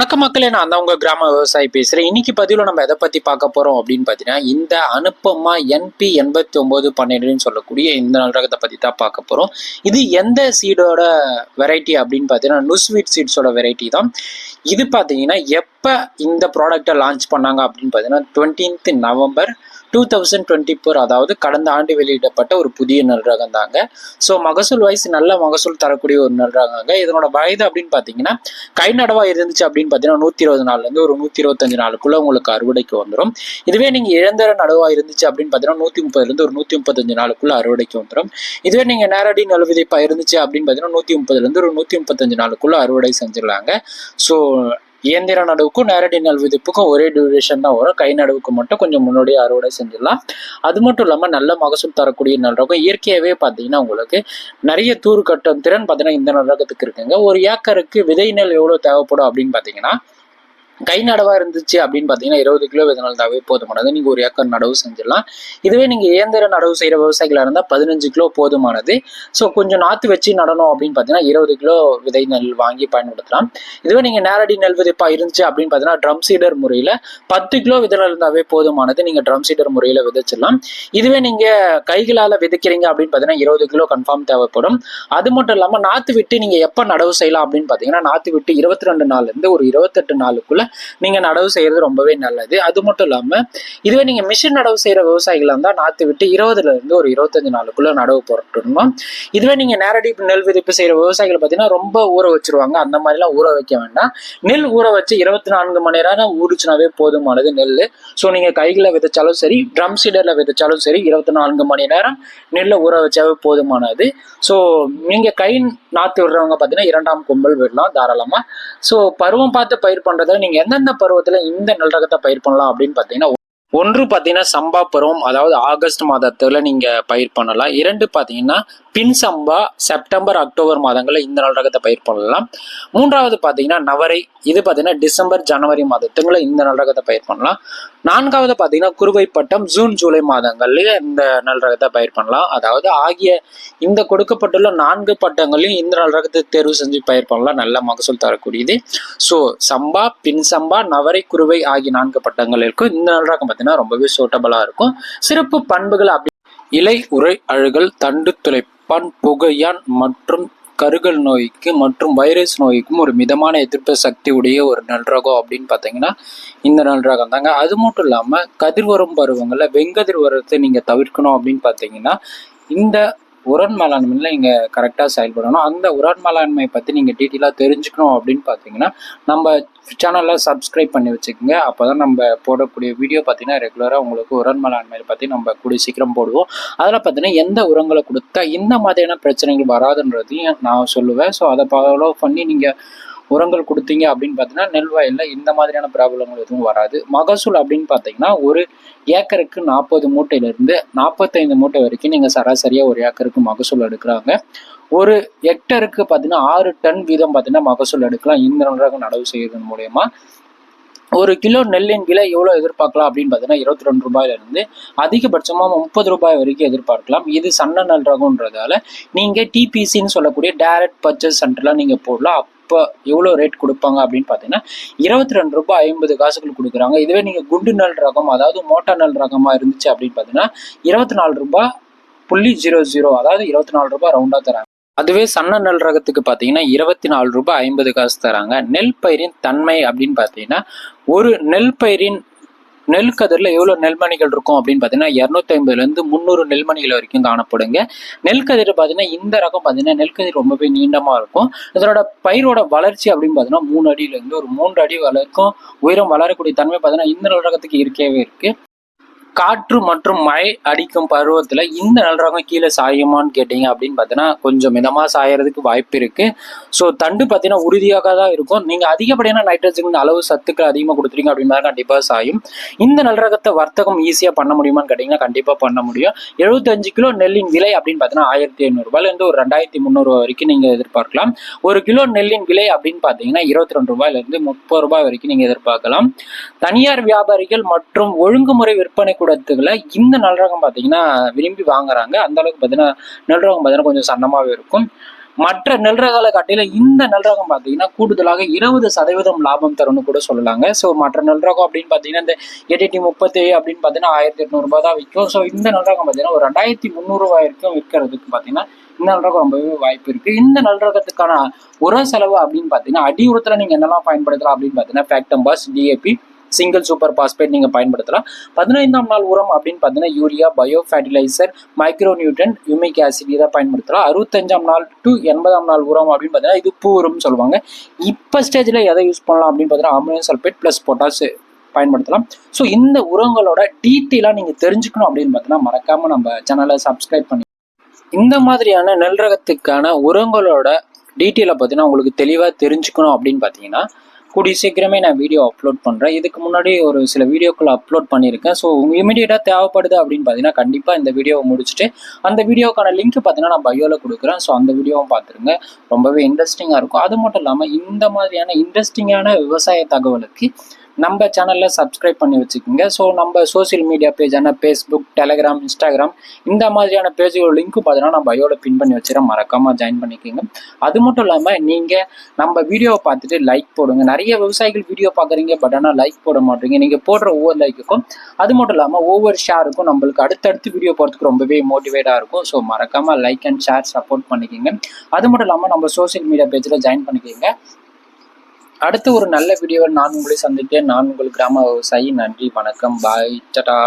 வணக்க மக்களே நான் அந்த உங்க கிராம விவசாயி பேசுறேன். இன்னைக்கு பதிவில் நம்ம எதை பத்தி பார்க்க போறோம் அப்படின்னு பார்த்தீங்கன்னா இந்த அனுப்பமா என்பி எண்பத்தி ஒன்பது பன்னெண்டுன்னு சொல்லக்கூடிய இந்த நல்ரகத்தை பத்தி தான் பார்க்க போறோம். இது எந்த சீடோட வெரைட்டி அப்படின்னு பார்த்தீங்கன்னா நுஸ்வீட் சீட்ஸோட வெரைட்டி தான். இது பார்த்தீங்கன்னா எப்போ இந்த ப்ராடக்டை லான்ச் பண்ணாங்க அப்படின்னு பார்த்தீங்கன்னா twentieth November two thousand twenty four அதாவது கடந்த ஆண்டு வெளியிடப்பட்ட ஒரு புதிய நல்ரகம் தாங்க ஸோ மகசூல் வயசு நல்ல மகசூல் தரக்கூடிய ஒரு நல்ரகங்க இதனோட வயது அப்படின்னு பார்த்தீங்கன்னா கை நடவா இருந்துச்சு அப்படின்னு பார்த்தீங்கன்னா நூற்றி இருபது நாள்லேருந்து ஒரு நூற்றி இருபத்தஞ்சு நாளுக்குள்ளே உங்களுக்கு அறுவடைக்கு வந்துடும் இதுவே நீங்கள் இழந்தர நடவாக இருந்துச்சு அப்படின்னு பார்த்தீங்கன்னா நூற்றி முப்பதுலேருந்து ஒரு நூற்றி முப்பத்தஞ்சு நாளுக்குள்ளே அறுவடைக்கு வந்துடும் இதுவே நீங்கள் நேரடி நெல் இருந்துச்சு அப்படின்னு பார்த்தீங்கன்னா நூற்றி முப்பதுலேருந்து ஒரு நூற்றி முப்பத்தஞ்சு நாளுக்குள்ளே அறுவடை செஞ்சிடலாங்க. ஸோ இயந்திர நடவுக்கும் நேரடி நெல் விதிப்புக்கும் ஒரே டியூரேஷன் தான் வரும். கை நடவுக்கு மட்டும் கொஞ்சம் முன்னாடியே அறுவடை செஞ்சிடலாம். அது மட்டும் இல்லாமல் நல்ல மகசூல் தரக்கூடிய நெல் ரகம் இயற்கையாகவே பார்த்தீங்கன்னா உங்களுக்கு நிறைய தூர் கட்டும் திறன் பார்த்தீங்கன்னா இந்த நல் ரகத்துக்கு இருக்குங்க. ஒரு ஏக்கருக்கு விதை நெல் எவ்வளோ தேவைப்படும் அப்படின்னு பார்த்தீங்கன்னா கை நடவா இருந்துச்சு அப்படின்னு பார்த்தீங்கன்னா இருபது கிலோ விதனால் தாவே போதுமானது. நீங்கள் ஒரு ஏக்கர் நடவு செஞ்சிடலாம். இதுவே நீங்கள் இயந்திர நடவு செய்கிற விவசாயிகளாக இருந்தால் பதினஞ்சு கிலோ போதுமானது. ஸோ கொஞ்சம் நாற்று வச்சு நடணும் அப்படின்னு பார்த்தீங்கன்னா இருபது கிலோ விதை நெல் வாங்கி பயன்படுத்தலாம். இதுவே நீங்கள் நேரடி நெல் விதைப்பாக இருந்துச்சு அப்படின்னு பார்த்தீங்கன்னா ட்ரம் சீடர் முறையில் பத்து கிலோ விதை இருந்தாவே போதுமானது. நீங்கள் ட்ரம் சீடர் முறையில் விதைச்சிடலாம். இதுவே நீங்கள் கைகளால் விதைக்கிறீங்க அப்படின்னு பார்த்தீங்கன்னா இருபது கிலோ கன்ஃபார்ம் தேவைப்படும். அது மட்டும் இல்லாமல் நாற்று விட்டு நீங்கள் எப்போ நடவு செய்யலாம் அப்படின்னு பார்த்தீங்கன்னா நாற்று விட்டு இருபத்தி ரெண்டு நாள்லேருந்து ஒரு இருபத்தெட்டு நாளுக்குள்ள நீங்கள் நடவு செய்கிறது ரொம்பவே நல்லது. அது மட்டும் இல்லாமல் இதுவே நீங்கள் மிஷின் நடவு செய்கிற விவசாயிகளாக இருந்தால் நாற்று விட்டு இருபதுல இருந்து ஒரு இருபத்தஞ்சு நாளுக்குள்ள நடவு போட்டுடணும். இதுவே நீங்கள் நேரடி நெல் விதிப்பு செய்கிற விவசாயிகள் பார்த்தீங்கன்னா ரொம்ப ஊற வச்சிருவாங்க. அந்த மாதிரிலாம் ஊற வைக்க வேண்டாம். நெல் ஊற வச்சு இருபத்தி நான்கு மணி நேரம் ஊறிச்சுனாவே போதுமானது நெல். ஸோ நீங்கள் கைகளில் விதைச்சாலும் சரி ட்ரம் சீடரில் விதைச்சாலும் சரி இருபத்தி நான்கு மணி நேரம் நெல்லை ஊற வச்சாவே போதுமானது. ஸோ நீங்கள் கை நாற்று விடுறவங்க பார்த்தீங்கன்னா இரண்டாம் கும்பல் விடலாம் தாராளமாக ஸோ பருவம் பார்த்து பயிர் பண்ணுறதுல நீங்கள் எந்தெந்த பருவத்தில் இந்த நல்ல ரகத்தை பயிர் பண்ணலாம் அப்படின்னு பார்த்தீங்கன்னா ஒன்று பார்த்தீங்கன்னா சம்பா பருவம் அதாவது ஆகஸ்ட் மாதத்துல நீங்க பயிர் பண்ணலாம். இரண்டு பார்த்தீங்கன்னா பின் சம்பா செப்டம்பர் அக்டோபர் மாதங்களில் இந்த நாள் ரகத்தை பயிர் பண்ணலாம். மூன்றாவது பார்த்தீங்கன்னா நவரை இது பார்த்தீங்கன்னா டிசம்பர் ஜனவரி மாதத்துங்களில் இந்த நல் ரகத்தை பயிர் பண்ணலாம். நான்காவது பார்த்தீங்கன்னா குறுவை பட்டம் ஜூன் ஜூலை மாதங்கள்லேயே இந்த நல் ரகத்தை பயிர் பண்ணலாம். அதாவது ஆகிய இந்த கொடுக்கப்பட்டுள்ள நான்கு பட்டங்களையும் இந்த நல் ரகத்தை தேர்வு செஞ்சு பயிர் பண்ணலாம். நல்ல மகசூல் தரக்கூடியது. ஸோ சம்பா பின் சம்பா நவரை குறுவை ஆகிய நான்கு பட்டங்கள் இருக்கும். இந்த நல் ரகம் பார்த்தீங்கன்னா ரொம்பவே சூட்டபிளாக இருக்கும். சிறப்பு பண்புகள் அப்படி இலை உரை அழுகல் தண்டு துளைப்பான் புகையான் மற்றும் கருகல் நோய்க்கு மற்றும் வைரஸ் நோய்க்கும் ஒரு மிதமான எதிர்ப்பு சக்தி உடைய ஒரு நல்ரகம் அப்படின்னு பார்த்தீங்கன்னா இந்த நல்ரகம் தாங்க. அது மட்டும் இல்லாமல் கதிர்வரும் பருவங்களில் வெங்கதிர் வரத்தை நீங்கள் தவிர்க்கணும் அப்படின்னு பார்த்தீங்கன்னா இந்த உரன் மேலாண்மையில் நீங்கள் கரெக்டாக செயல்படணும். அந்த உரன் மேலாண்மை பற்றி நீங்கள் டீட்டெயிலாக தெரிஞ்சுக்கணும் அப்படின்னு பார்த்தீங்கன்னா நம்ம சேனலில் சப்ஸ்கிரைப் பண்ணி வச்சுக்கோங்க. அப்போ தான் நம்ம போடக்கூடிய வீடியோ பார்த்தீங்கன்னா ரெகுலராக உங்களுக்கு உரன் மேலாண்மையை பற்றி நம்ம கூடிய சீக்கிரம் போடுவோம். அதில் பார்த்தீங்கன்னா எந்த உரங்களை கொடுத்தா இந்த மாதிரியான பிரச்சனைகள் வராதுன்றதையும் நான் சொல்லுவேன். ஸோ அதை ஃபாலோ பண்ணி நீங்கள் உரங்கள் கொடுத்தீங்க அப்படின்னு பார்த்தீங்கன்னா நெல் வயலில் இந்த மாதிரியான ப்ராப்ளங்கள் எதுவும் வராது. மகசூல் அப்படின்னு பார்த்தீங்கன்னா ஒரு ஏக்கருக்கு நாற்பது மூட்டையிலிருந்து நாற்பத்தைந்து மூட்டை வரைக்கும் நீங்கள் சராசரியாக ஒரு ஏக்கருக்கு மகசூல் எடுக்கிறாங்க. ஒரு ஹெக்டருக்கு பார்த்தீங்கன்னா ஆறு டன் வீதம் பார்த்தீங்கன்னா மகசூல் எடுக்கலாம். இந்த நடவு செய்வதன் மூலயமா ஒரு கிலோ நெல்லின் விலை எவ்வளோ எதிர்பார்க்கலாம் அப்படின்னு பார்த்தீங்கன்னா இருபத்தி ரெண்டு ரூபாயிலிருந்து அதிகபட்சமாக முப்பது ரூபாய் வரைக்கும் எதிர்பார்க்கலாம். இது சன்ன நல் ரகம்ன்றதால நீங்கள் டிபிசின்னு சொல்லக்கூடிய டைரக்ட் பர்ச்சேஸ் சென்டர்லாம் நீங்கள் போடலாம். அப்போ எவ்வளோ ரேட் கொடுப்பாங்க அப்படின்னு பார்த்தீங்கன்னா இருபத்தி ரெண்டு ரூபாய் ஐம்பது காசுகள் கொடுக்குறாங்க. இதுவே நீங்கள் குண்டு நல் ரகம் அதாவது மோட்டா நல் ரகமாக இருந்துச்சு அப்படின்னு பார்த்தீங்கன்னா இருபத்தி நாலு ரூபாய் புள்ளி ஜீரோ ஜீரோ அதாவது இருபத்தி நாலு ரூபாய் ரவுண்டாக தராங்க. அதுவே சன்ன நெல் ரகத்துக்கு பார்த்தீங்கன்னா இருபத்தி நாலு ரூபாய் ஐம்பது காசு தராங்க. நெல் பயிரின் தன்மை அப்படின்னு பார்த்தீங்கன்னா ஒரு நெல் பயிரின் நெல் கதிரில் எவ்வளோ நெல்மணிகள் இருக்கும் அப்படின்னு பார்த்தீங்கன்னா இரநூத்தி ஐம்பதுலேருந்து முந்நூறு நெல்மணிகள் வரைக்கும் காணப்படுங்க. நெல் கதிர் பார்த்தீங்கன்னா இந்த ரகம் பார்த்தீங்கன்னா நெல் கதிர் ரொம்பவே நீண்டமாக இருக்கும். இதனோட பயிரோட வளர்ச்சி அப்படின்னு பார்த்தீங்கன்னா மூணு அடியிலேருந்து ஒரு மூன்று அடி வளர்க்கும் உயரம் வளரக்கூடிய தன்மை பார்த்தீங்கன்னா இந்த நெல் ரகத்துக்கு இருக்கவே இருக்குது காற்று மற்றும் மழை அடிக்கும் பருவத்தில் இந்த நல்ரகம் கீழே சாயுமான்னு கேட்டீங்க அப்படின்னு பார்த்தீங்கன்னா கொஞ்சம் மிதமாக சாயறதுக்கு வாய்ப்பு இருக்கு. ஸோ தண்டு பார்த்தீங்கன்னா உறுதியாக தான் இருக்கும். நீங்கள் அதிகப்படியான நைட்ரஜன் அளவு சத்துக்கள் அதிகமாக கொடுத்துறீங்க அப்படின்னா கண்டிப்பாக சாயும். இந்த நல்ரகத்தை வர்த்தகம் ஈஸியாக பண்ண முடியுமான்னு கேட்டிங்கன்னா கண்டிப்பாக பண்ண முடியும். எழுபத்தஞ்சு கிலோ நெல்லின் விலை அப்படின்னு பார்த்தீங்கன்னா ஆயிரத்தி ஐநூறுரூபாயிலேருந்து ஒரு ரெண்டாயிரத்தி முந்நூறுரூவா வரைக்கும் நீங்கள் எதிர்பார்க்கலாம். ஒரு கிலோ நெல்லின் விலை அப்படின்னு பார்த்தீங்கன்னா இருபத்தி ரெண்டு ரூபாயிலேருந்து முப்பது ரூபாய் வரைக்கும் நீங்கள் எதிர்பார்க்கலாம். தனியார் வியாபாரிகள் மற்றும் ஒழுங்குமுறை விற்பனை கூடத்துகளை இந்த நல்ரகம் பார்த்தீங்கன்னா விரும்பி வாங்குறாங்க. அந்த அளவுக்கு பார்த்தீங்கன்னா நல்ரகம் பார்த்தீங்கன்னா கொஞ்சம் சன்னமாகவே இருக்கும். மற்ற நெல் ரகங்களை காட்டிலும் இந்த நெல் ரகம் பார்த்தீங்கன்னா கூடுதலாக இருபது சதவீதம் லாபம் தரும்னு கூட சொல்லலாங்க. ஸோ மற்ற நெல் ரகம் அப்படின்னு பார்த்தீங்கன்னா இந்த எடிடி முப்பத்தி அப்படின்னு பார்த்தீங்கன்னா ஆயிரத்தி எட்நூறுபா தான் விற்கும் ஸோ இந்த நெல் ரகம் பார்த்தீங்கன்னா ஒரு ரெண்டாயிரத்தி முந்நூறுரூவா வரைக்கும் விற்கிறதுக்கு பார்த்தீங்கன்னா இந்த நல்ரகம் ரொம்பவே வாய்ப்பு இருக்கு. இந்த நல்ரகத்துக்கான உர செலவு அப்படின்னு பார்த்தீங்கன்னா அடி உரத்தில் நீங்கள் என்னெல்லாம் பயன்படுத்தலாம் அப்படின்னு பார்த்தீங்கன்னா Factamfos DAP single super phosphate நீங்கள் பயன்படுத்தலாம். பதினைந்தாம் நாள் உரம் அப்படின்னு பார்த்தீங்கன்னா urea bio fertiliser micro nutrient humic acid இதை பயன்படுத்தலாம். அறுபத்தஞ்சாம் நாள் டு எண்பதாம் நாள் உரம் அப்படின்னு பார்த்தீங்கன்னா இது பூ உரம்னு சொல்லுவாங்க. இப்போ ஸ்டேஜில் எதை யூஸ் பண்ணலாம் அப்படின்னு பார்த்தீங்கன்னா அமோனியம் சல்பேட் ப்ளஸ் பொட்டாஸ் பயன்படுத்தலாம். ஸோ இந்த உரங்களோட டீட்டெயிலாக நீங்கள் தெரிஞ்சுக்கணும் அப்படின்னு பார்த்தீங்கன்னா மறக்காமல் நம்ம சேனலை சப்ஸ்கிரைப் பண்ணி இந்த மாதிரியான நெல் ரகத்துக்கான உரங்களோட டீட்டெயிலை பார்த்தீங்கன்னா உங்களுக்கு தெளிவாக தெரிஞ்சுக்கணும் அப்படின்னு பார்த்தீங்கன்னா கூடிய சீக்கிரமே நான் வீடியோ அப்லோட் பண்ணுறேன் இதுக்கு முன்னாடி ஒரு சில வீடியோக்கள் அப்லோட் பண்ணியிருக்கேன். ஸோ இமீடியட்டாக தேவைப்படுது அப்படின்னு பார்த்தீங்கன்னா கண்டிப்பாக இந்த வீடியோவை முடிச்சுட்டு அந்த வீடியோக்கான லிங்க் பார்த்தீங்கன்னா நான் பயோவில் கொடுக்குறேன். ஸோ அந்த வீடியோவும் பார்த்துருங்க. ரொம்பவே இன்ட்ரெஸ்டிங்காக இருக்கும். அது மட்டும் இல்லாமல் இந்த மாதிரியான இன்ட்ரெஸ்டிங்கான விவசாய தகவலுக்கு நம்ம சேனலில் சப்ஸ்கிரைப் பண்ணி வச்சுக்கோங்க. ஸோ நம்ம சோஷியல் மீடியா பேஜான ஃபேஸ்புக் டெலகிராம் இன்ஸ்டாகிராம் இந்த மாதிரியான பேஜுகளோட லிங்க்கும் பார்த்தீங்கன்னா நான் பயோட பின் பண்ணி வச்சுறேன் மறக்காமல் ஜாயின் பண்ணிக்கோங்க. அது மட்டும் இல்லாமல் நீங்கள் நம்ம வீடியோவை பார்த்துட்டு லைக் போடுங்க. நிறைய விவசாயிகள் வீடியோ பார்க்குறீங்க பட் ஆனால் லைக் போட மாட்டீங்க. நீங்கள் போடுற ஒவ்வொரு லைக்குக்கும் அது மட்டும் இல்லாமல் ஒவ்வொரு ஷேருக்கும் நம்மளுக்கு அடுத்தடுத்து வீடியோ போகிறதுக்கு ரொம்பவே மோட்டிவேட்டாக இருக்கும். ஸோ மறக்காமல் லைக் அண்ட் ஷேர் சப்போர்ட் பண்ணிக்கோங்க. அது மட்டும் இல்லாமல் நம்ம சோஷியல் மீடியா பேஜில் ஜாயின் பண்ணிக்கோங்க. அடுத்து ஒரு நல்ல வீடியோவில் நான் உங்களை சந்திக்க நான் உங்கள் கிராம விவசாயி. நன்றி. வணக்கம். பாய் டடா